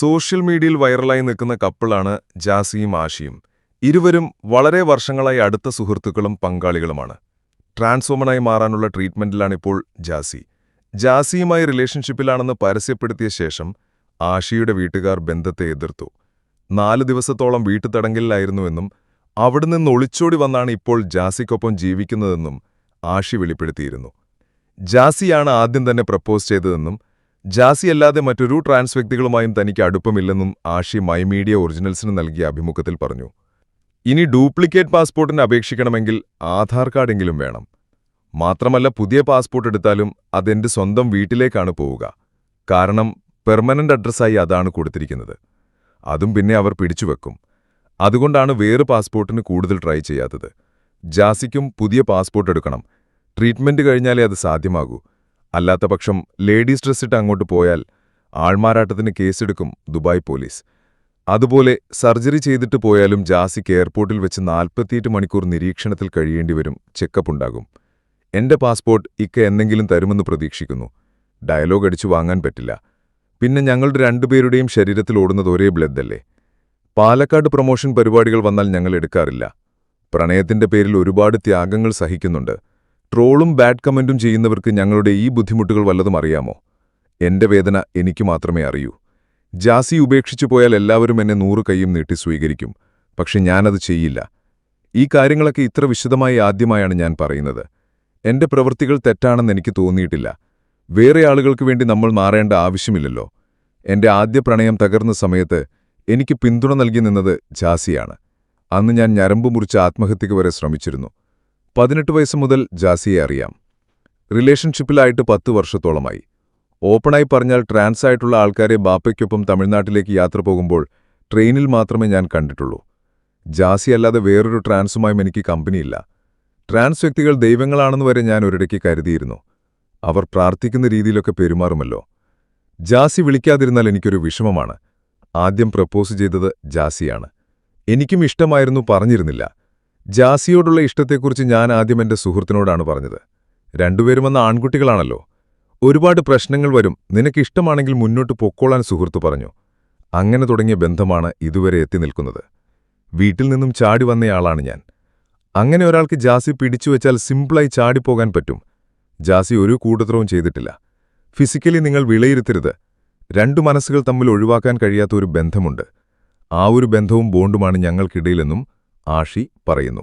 Social മീഡിയയിൽ വൈറലായി നിൽക്കുന്ന കപ്പിളാണ് ജാസിയും ആഷിയും. ഇരുവരും വളരെ വർഷങ്ങളായി അടുത്ത സുഹൃത്തുക്കളും പങ്കാളികളുമാണ്. ട്രാൻസ്ഫോമനായി മാറാനുള്ള ട്രീറ്റ്മെന്റിലാണിപ്പോൾ ജാസി. ജാസിയുമായി റിലേഷൻഷിപ്പിലാണെന്ന് പരസ്യപ്പെടുത്തിയ ശേഷം ആഷിയുടെ വീട്ടുകാർ ബന്ധത്തെ എതിർത്തു. നാല് ദിവസത്തോളം വീട്ടുതടങ്കലിലായിരുന്നുവെന്നും അവിടെ നിന്ന് ഒളിച്ചോടി വന്നാണ് ഇപ്പോൾ ജാസിക്കൊപ്പം ജീവിക്കുന്നതെന്നും ആഷി വെളിപ്പെടുത്തിയിരുന്നു. ജാസിയാണ് ആദ്യം തന്നെ പ്രപ്പോസ് ചെയ്തതെന്നും ജാസി അല്ലാതെ മറ്റൊരു ട്രാൻസ് വ്യക്തികളുമായും തനിക്ക് അടുപ്പമില്ലെന്നും ആഷി മൈ മീഡിയ ഒറിജിനൽസിന് നൽകിയ അഭിമുഖത്തിൽ പറഞ്ഞു. ഇനി ഡ്യൂപ്ലിക്കേറ്റ് പാസ്പോർട്ടിന് അപേക്ഷിക്കണമെങ്കിൽ ആധാർ കാർഡെങ്കിലും വേണം. മാത്രമല്ല പുതിയ പാസ്പോർട്ട് എടുത്താലും അതെന്റെ സ്വന്തം വീട്ടിലേക്കാണ് പോവുക. കാരണം പെർമനന്റ് അഡ്രസ്സായി അതാണ് കൊടുത്തിരിക്കുന്നത്. അതും പിന്നെ അവർ പിടിച്ചുവെക്കും അതുകൊണ്ടാണ് വേറെ പാസ്പോർട്ടിന് കൂടുതൽ ട്രൈ ചെയ്യാത്തത്. ജാസിക്കും പുതിയ പാസ്പോർട്ട് എടുക്കണം. ട്രീറ്റ്മെന്റ് കഴിഞ്ഞാലേ അത് സാധ്യമാകൂ. അല്ലാത്തപക്ഷം ലേഡീസ് ഡ്രസ്സിട്ട് അങ്ങോട്ട് പോയാൽ ആൾമാരാട്ടത്തിന് കേസെടുക്കും ദുബായ് പോലീസ്. അതുപോലെ സർജറി ചെയ്തിട്ട് പോയാലും ജാസിക്ക് എയർപോർട്ടിൽ വെച്ച് നാൽപ്പത്തിയെട്ട് മണിക്കൂർ നിരീക്ഷണത്തിൽ കഴിയേണ്ടിവരും ചെക്കപ്പ് ഉണ്ടാകും. എന്റെ പാസ്പോർട്ട് ഇക്ക എന്തെങ്കിലും തരുമെന്ന് പ്രതീക്ഷിക്കുന്നു. ഡയലോഗ് അടിച്ചു വാങ്ങാൻ പറ്റില്ല. പിന്നെ ഞങ്ങളുടെ രണ്ടുപേരുടെയും ശരീരത്തിൽ ഓടുന്നത് ഒരേ ബ്ലഡല്ലേ? പാലക്കാട് പ്രൊമോഷൻ പരിപാടികൾ വന്നാൽ ഞങ്ങൾ എടുക്കാറില്ല. പ്രണയത്തിന്റെ പേരിൽ ഒരുപാട് ത്യാഗങ്ങൾ സഹിക്കുന്നുണ്ട്. ട്രോളും ബാഡ് കമന്റും ചെയ്യുന്നവർക്ക് ഞങ്ങളുടെ ഈ ബുദ്ധിമുട്ടുകൾ വല്ലതും അറിയാമോ? എന്റെ വേദന എനിക്ക് മാത്രമേ അറിയൂ. ജാസി ഉപേക്ഷിച്ചു പോയാൽ എല്ലാവരും എന്നെ നൂറു കൈയും നീട്ടി സ്വീകരിക്കും പക്ഷെ ഞാനത് ചെയ്യില്ല. ഈ കാര്യങ്ങളൊക്കെ ഇത്ര വിശദമായി ആദ്യമായാണ് ഞാൻ പറയുന്നത്. എന്റെ പ്രവൃത്തികൾ തെറ്റാണെന്ന് എനിക്ക് തോന്നിയിട്ടില്ല. വേറെ ആളുകൾക്ക് വേണ്ടി നമ്മൾ മാറേണ്ട ആവശ്യമില്ലല്ലോ. എന്റെ ആദ്യ പ്രണയം തകർന്ന സമയത്ത് എനിക്ക് പിന്തുണ നൽകി നിന്നത് ജാസിയാണ്. അന്ന് ഞാൻ ഞരമ്പ് മുറിച്ച് ആത്മഹത്യക്ക് വരെ ശ്രമിച്ചിരുന്നു. പതിനെട്ട് വയസ്സ് മുതൽ ജാസിയെ അറിയാം. റിലേഷൻഷിപ്പിലായിട്ട് പത്ത് വർഷത്തോളമായി. ഓപ്പണായി പറഞ്ഞാൽ ട്രാൻസ് ആയിട്ടുള്ള ആൾക്കാരെ ബാപ്പയ്ക്കൊപ്പം തമിഴ്നാട്ടിലേക്ക് യാത്ര പോകുമ്പോൾ ട്രെയിനിൽ മാത്രമേ ഞാൻ കണ്ടിട്ടുള്ളൂ. ജാസി അല്ലാതെ വേറൊരു ട്രാൻസുമായും എനിക്ക് കമ്പനിയില്ല ട്രാൻസ് വ്യക്തികൾ ദൈവങ്ങളാണെന്ന് വരെ ഞാൻ ഒരിടയ്ക്ക് കരുതിയിരുന്നു. അവർ പ്രാർത്ഥിക്കുന്ന രീതിയിലൊക്കെ പെരുമാറുമല്ലോ. ജാസി വിളിക്കാതിരുന്നാൽ എനിക്കൊരു വിഷമമാണ്. ആദ്യം പ്രപ്പോസ് ചെയ്തത് ജാസിയാണ്. എനിക്കും ഇഷ്ടമായിരുന്നു പറഞ്ഞിരുന്നില്ല. ജാസിയോടുള്ള ഇഷ്ടത്തെക്കുറിച്ച് ഞാൻ ആദ്യം എന്റെ സുഹൃത്തിനോടാണ് പറഞ്ഞത്. രണ്ടുപേരും വന്ന ആൺകുട്ടികളാണല്ലോ. ഒരുപാട് പ്രശ്നങ്ങൾ വരും. നിനക്കിഷ്ടമാണെങ്കിൽ മുന്നോട്ട് പൊക്കോളാൻ സുഹൃത്തു പറഞ്ഞു. അങ്ങനെ തുടങ്ങിയ ബന്ധമാണ് ഇതുവരെ എത്തി നിൽക്കുന്നത്. വീട്ടിൽ നിന്നും ചാടി വന്നയാളാണ് ഞാൻ. അങ്ങനെ ഒരാൾക്ക് ജാസി പിടിച്ചുവെച്ചാൽ സിംപിളായി ചാടിപ്പോകാൻ പറ്റും. ജാസി ഒരു കൂടത്രവും ചെയ്തിട്ടില്ല. ഫിസിക്കലി നിങ്ങൾ വിലയിരുത്തരുത്. രണ്ടു മനസ്സുകൾ തമ്മിൽ ഒഴിവാക്കാൻ കഴിയാത്ത ഒരു ബന്ധമുണ്ട്. ആ ഒരു ബന്ധവും ബോണ്ടുമാണ് ഞങ്ങൾക്കിടയിലെന്നും ആഷി പറയുന്നു